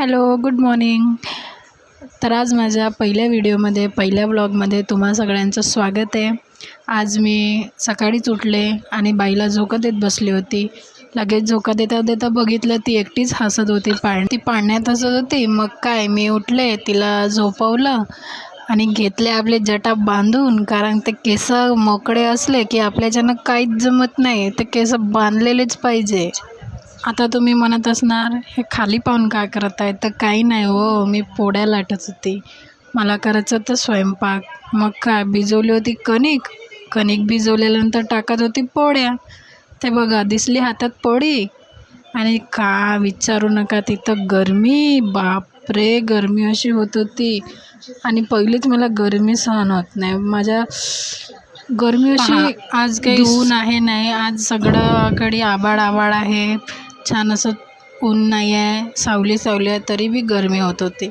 Hello good morning. तर आज माझ्या पहिल्या व्हिडिओमध्ये पहिल्या ब्लॉगमध्ये तुम्हा सगळ्यांचं स्वागत आहे. आज मी सकाळीच उठले आणि बाईला झोका देत बसली होती. लगेच झोका देता देता बघितलं ती एकटीच हसत होती पाळ ती पाळण्यात हसत होती. मग काय मी उठले तिला झोपवलं आणि घेतले आपले जटा बांधून कारण ते केस मोकळे असले की आपल्याच्यानं काहीच जमत नाही. ते केस बांधलेलेच पाहिजे. आता तुम्ही म्हणत असणार हे खाली पाहून काय करत आहे तर काही नाही हो मी पोळ्या लाटत होती. मला करायचं होतं स्वयंपाक. मग काय भिजवली होती कणिक? कणिक भिजवल्यानंतर टाकत होती पोळ्या. ते बघा दिसली हातात पोळी. आणि का विचारू नका तिथं गरमी बापरे गरमी अशी होत होती. आणि पहिलीच मला गरमी सहन होत नाही. माझ्या गरमी अशी आज काही ऊन आहे नाही आज सगळ्याकडे आबाळ आबाळ आहे. छान असं ऊन नाही आहे सावली सावली आहे तरी बी गरमी होत होती.